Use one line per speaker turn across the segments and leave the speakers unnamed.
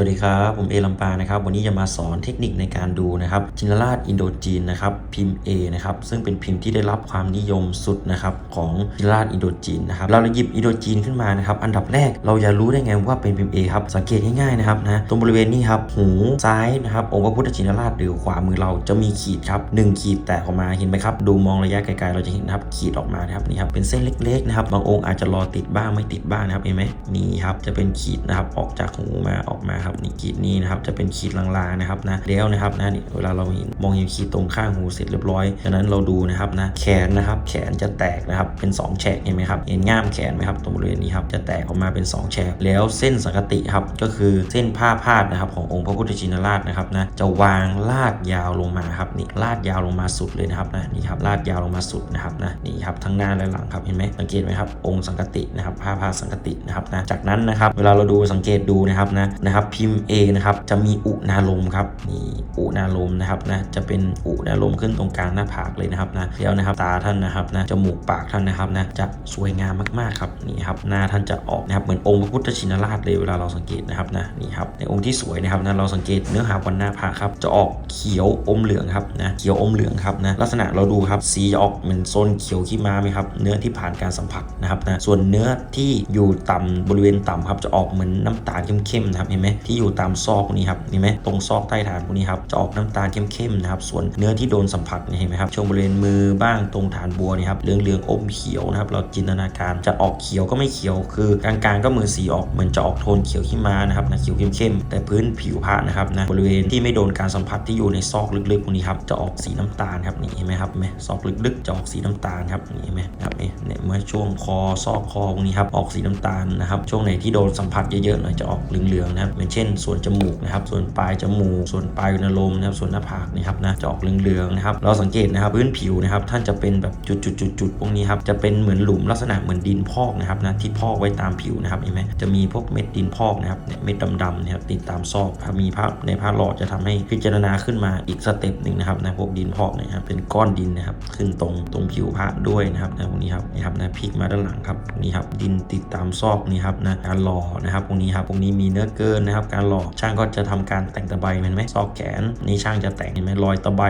วัสดีครับ ผมเอลำปางนะครับ วันนี้จะมาสอนเทคนิคในการดูนะครับจินราชอินโดจีนนะครับพิมพ์ A นะครับซึ่งเป็นพิมพ์ที่ได้รับความนิยมสุดนะครับของจินราชอินโดจีนนะครับเราเลยหยิบอินโดจีนขึ้นมานะครับอันดับแรกเราจะรู้ได้ไงว่าเป็นพิมพ์ A ครับสังเกตง่ายๆนะครับนะตรงบริเวณนี้ครับหูซ้ายนะครับองค์พระพุทธชินราชหรือขวามือเราจะมีขีดครับหนึ่งขีดแตกออกมาเห็นไหมครับดูมองระยะไกลๆเราจะเห็นนะครับขีดออกมานะครับนี่ครับเป็นเส้นเล็กๆนะครับบางองค์อาจจะรอติดบ้างไม่ติดบ้างนะครับเห็นไหมนี่ครับจะเป็นขีดนะครับออกจากหูมาออกมาครับนี่ขีดนี้นะครับจะเป็นขีดลางๆนะครับนะแล้วนะครับนะนี่เวลาเราเห็นมองเห็นขีดตรงข้างหูเสร็จเรียบร้อยจากนั้นเราดูนะครับนะแขนนะครับแขนจะแตกนะครับเป็นสองแฉกเห็นไหมครับเห็นง่ามแขนไหมครับตรงบริเวณนี้ครับจะแตกออกมาเป็นสองแฉกแล้วเส้นสังกติครับก็คือเส้นผ้าพาดนะครับขององค์พระพุทธชินราชนะครับนะจะวางลาดยาวลงมาครับนี่ลาดยาวลงมาสุดเลยนะครับนะนี่ครับลาดยาวลงมาสุดนะครับนะนี่ครับทั้งหน้าและหลังครับเห็นไหมสังเกตไหมครับองค์สังกตินะครับผ้าพาดสังกตินะครับนะจากนั้นนะครับเวลาเราดูสังเกตดูนะครับนะนะครับพิมพ์ A นะครับจะมีอุณาลมครับนี่อุณาลมนะครับนะจะเป็นอุณาลมขึ้นตรงกลางหน้าผากเลยนะครับนะแล้วนะครับตาท่านนะครับนะจมูกปากท่านนะครับนะจะสวยงามมากๆครับนี่ครับหน้าท่านจะออกนะครับเหมือนองค์พระพุทธชินราชเลยเวลาเราสังเกตนะครับนะนี่ครับในองค์ที่สวยนะครับนะเราสังเกตเนื้อหาบนหน้าผากครับจะออกเขียวอมเหลืองครับนะเขียวอมเหลืองครับนะลักษณะเราดูครับสีจะออกเหมือนโซนเขียวขี้ม้าไหมครับเนื้อที่ผ่านการสัมผัสนะครับนะส่วนเนื้อที่อยู่ต่ำบริเวณต่ำครับจะออกเหมือนน้ำตาลเข้มๆนะครับเห็นไหมที่อยู่ตามซอกพวกนี้ครับเห็นไหมตรงซอกใต้ฐานพวกนี้ครับจะออกน้ำตาลเข้มๆนะครับ ส่วนเนื้อที่โดนสัมผัสเนี่ยเห็นไหมครับช่วงบริเวณมือบ้างตรงฐานบัวนี่ครับเหลืองๆอมเขียวนะครับ เราจินตนาการจะออกเขียวก็ไม่เขียว คือกลางๆก็มือสีออกเหมือนจะออกโทนเขียวขี้ม้านะครับนะเขียวเข้มๆแต่พื้นผิวผ้านะครับนะบริเวณที่ไม่โดนการสัมผัสที่อยู่ในซอกลึกๆพวกนี้ครับจะออกสีน้ำตาลครับนี่เห็นไหมครับไหมซอกลึกๆจะออกสีน้ำตาลครับนี่เห็นไหมครับนี่เนี่ยเมื่อช่วงคอซอกคอพวกนี้ครับออกสีน้ำตาลนะครับช่วงไหนที่โดนสัมผัสเยอะๆหน่อยจะออกเหลืองๆนะครับอย่างเช่น ส่วนจมูกนะครับ ส่วนปลายจมูก ส่วนปลายอุณลมนะครับ ส่วนหน้าผากนะครับนะจะออกเหลืองๆนะครับ เราสังเกตนะครับพื้นผิวนะครับ ท่านจะเป็นแบบจุดๆๆๆพวกนี้ครับ จะเป็นเหมือนหลุมลักษณะเหมือนดินพอกนะครับนะที่พอกไว้ตามผิวนะครับเห็นไหมจะมีพวกเม็ดดินพอกนะครับเนี่ยเม็ดดำๆนะครับติดตามซอกถ้ามีภาพในภาพหลอดจะทำให้พิจารณาขึ้นมาอีกสเต็ปหนึ่งนะครับนะพวกดินพอกนะครับเป็นก้อนดินนะครับขึ้นตรงตรงผิวพระด้วยนะครับนะพวกนี้ครับนี่ครับนะพลิกมาด้านหลังครับนี่ครับดินติดตามซอกนี่ครับนะการหล่อนะครับพวกนี้ครับพวกนี้มีเนื้อเกินนะครับการหล่อช่างก็จะทำการแต่งตะไบเห็นไหมซอกแขนนี่ช่างจะแต่งเห็นไหมรอยตะไบ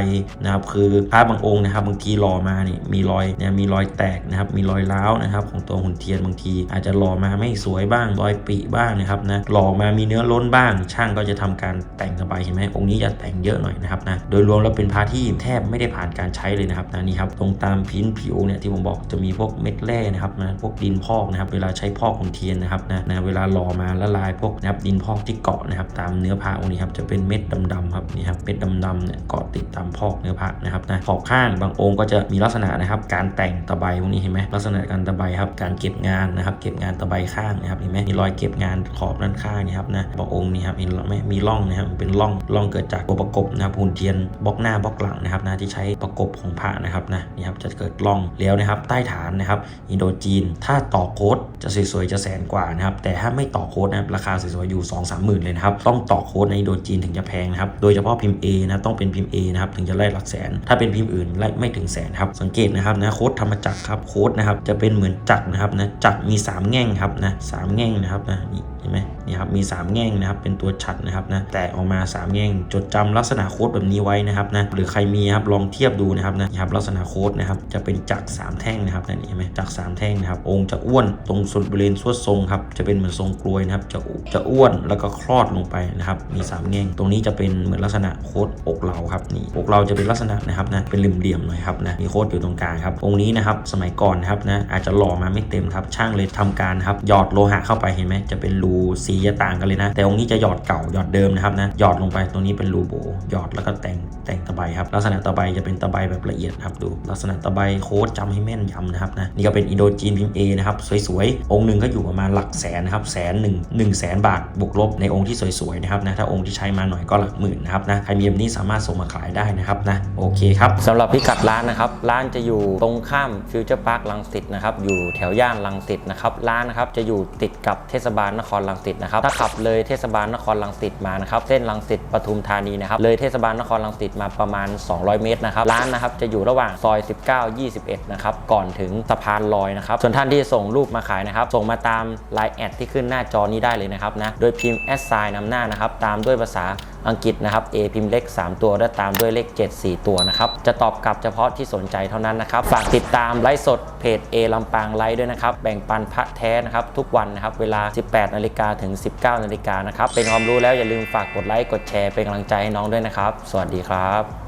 นะครับคือพระบางองค์นะครับบางทีหล่อมานี่มีรอยเนี่ยมีรอยแตกนะครับมีรอยร้าวนะครับของตัวหุ่นเทียนบางที อาจจะหล่อมาไม่สวยบ้างรอยปีบ้างนะครับนะหล่อมามีเนื้อล้นบ้าง ช่างก็จะทำการแต่งตะไบเห็นไหมองค์นี้จะแต่งเยอะหน่อยนะครับนะโดยรวมแล้วเป็นพระที่แทบไม่ได้ผ่านการใช้เลยนะครับนะนี่ครับตรงตามพิ้นผิวเนี่ยที่ผมบอกจะมีพวกเม็ดแร่นะครับนะพวกดินพอกนะครับเวลาใช้พอกหุ่นเทียนนะครับนะนะเวลาหล่อมาละลายพวกนะครับดินพอกที่เกาะนะครับ ตามเนื้อผ้าองค์นี้ครับจะเป็นเม็ดดำๆครับนี่ครับเม็ดดำๆเนี่ยเกาะติดตามพอกเนื้อผ้านะครับนะขอบข้างบางองค์ก็จะมีลักษณะนะครับ การแต่งตะไบพวกนี้เห็นไหมลักษณะการตะไบครับการเก็บงานนะครับ เก็บงานตะไบข้างนะครับเห็นไหมมีรอยเก็บงานขอบด้านข้างนี่ครับนะบางองค์นี่ครับเห็นไหมมีร่องนะครับเป็นร่องร่องเกิดจากตัวประกบนะครับหุ่นเทียนบล็อกหน้าบล็อกหลังนะครับนะที่ใช้ประกบของผ้านะครับนะนี่ครับจะเกิดร่องแล้วนะครับ ใต้ฐานนะครับอินโดจีน ถ้าต่อโค้ดจะสวยๆจะแสนกว่านะครับแต่ถ้าไม่ต่อโค้ดนะครับราคาสวยๆอยู่2 3 30,000 เลยนะครับ ต้องต่อโค้ดในอินโดจีนถึงจะแพงนะครับ โดยเฉพาะพิมพ์ A นะต้องเป็นพิมพ์ A นะครับถึงจะไล่หลักแสน ถ้าเป็นพิมพ์อื่นไล่ไม่ถึงแสนครับ สังเกตนะครับนะโค้ดธรรมจักรครับโค้ดนะครับจะเป็นเหมือนจักรนะครับนะจักรมี 3 แง่งครับนะสามแง่งนะครับนะนี่เห็นไหม นี่ครับมี 3 แง่งนะครับเป็นตัวฉัดนะครับนะแตกออกมา 3 แง่ง จดจำลักษณะโค้ดแบบนี้ไว้นะครับนะหรือใครมีครับลองเทียบดูนะครับนะครับลักษณะโค้ดนะครับจะเป็นจักรสามแท่งนะครับนั่นเห็นไหมจักรสามแท่งนะครับองค์จะอ้วนตรงส่วนบริเวณส่วดทรงครับจะเป็นเหมือนทรงกลวยนะครับจะจะอ้วนแล้วก็คลอดลงไปนะครับมี 3 แง่ง ตรงนี้จะเป็นเหมือนลักษณะโค้ดอกเราครับนี่อกเราจะเป็นลักษณะนะครับนะเป็นเหลี่ยมๆหน่อยครับนะมีโค้ดอยู่ตรงกลางครับองค์นี้นะครับสมัยก่อนนะครับนะอาจจะหล่อมาไม่เต็มครับช่างเลยทำการครับหยอดโลหะเข้าไปเห็นไหมจะเป็นรูสีจะต่างกันเลยนะ แต่องค์นี้จะหยอดเก่าหยอดเดิมนะครับนะหยอดลงไปตรงนี้เป็นรูโบหยอดแล้วก็แต่งแต่งตะไบครับลักษณะตะไบจะเป็นตะไบแบบละเอียดครับดู ลักษณะตะไบโค้ดจำให้แม่นยำนะครับนะนี่ก็เป็นอินโดจีนพิมพ์เอนะครับสวยๆ องค์หนึ่งก็อยู่ประมาณหลักแสนนะครับแสนหนึ่งหนึ่งแสนบาทบวกลบในองค์ที่สวยๆนะครับนะถ้าองค์ที่ใช้มาหน่อยก็หลักหมื่นนะครับนะใครมีแบบนี้สามารถส่งมาขายได้นะครับนะโอเคครับสำหรับพิกัดร้านนะครับร้านจะอยู่ตรงข้ามฟิวเจอร์พาร์คลังสิตนะครับอยู่แถวย่านลังสิตนะครับร้านนะครับจะอยู่ติดกับเทศบาลนครลังสิต
นะครับถ้าขับเลยเทศบาลนครลังสิตมานะครับเส้นลังสิตปทุมธานีนะครับเลยเทศบาลนครลังสิตมาประมาณ 200 เมตรนะครับร้านนะครับจะอยู่ระหว่างซอย 19 21 นะครับก่อนถึงสะพานลอยนะครับส่วนท่านที่ส่งรูปมาขายนะครับส่งมาตาม Line แอดที่ขึ้นหน้าจอนี้ได้เลยนะครับนะโดยพิมพ์แอดไซน์นำหน้านะครับตามด้วยภาษา อังกฤษนะครับ A พิมพ์เลข3ตัวและตามด้วยเลข 7 4 ตัวนะครับ จะตอบกลับเฉพาะที่สนใจเท่านั้นนะครับ ฝากติดตามไลฟ์สดเพจ A ลำปางไลฟ์ด้วยนะครับ แบ่งปันพระแท้นะครับ ทุกวันนะครับ เวลา 18 นาฬิกาถึง 19 นาฬิกานะครับ เป็นความรู้แล้วอย่าลืมฝากกดไลค์ กดแชร์ เป็นกำลังใจให้น้องด้วยนะครับ สวัสดีครับ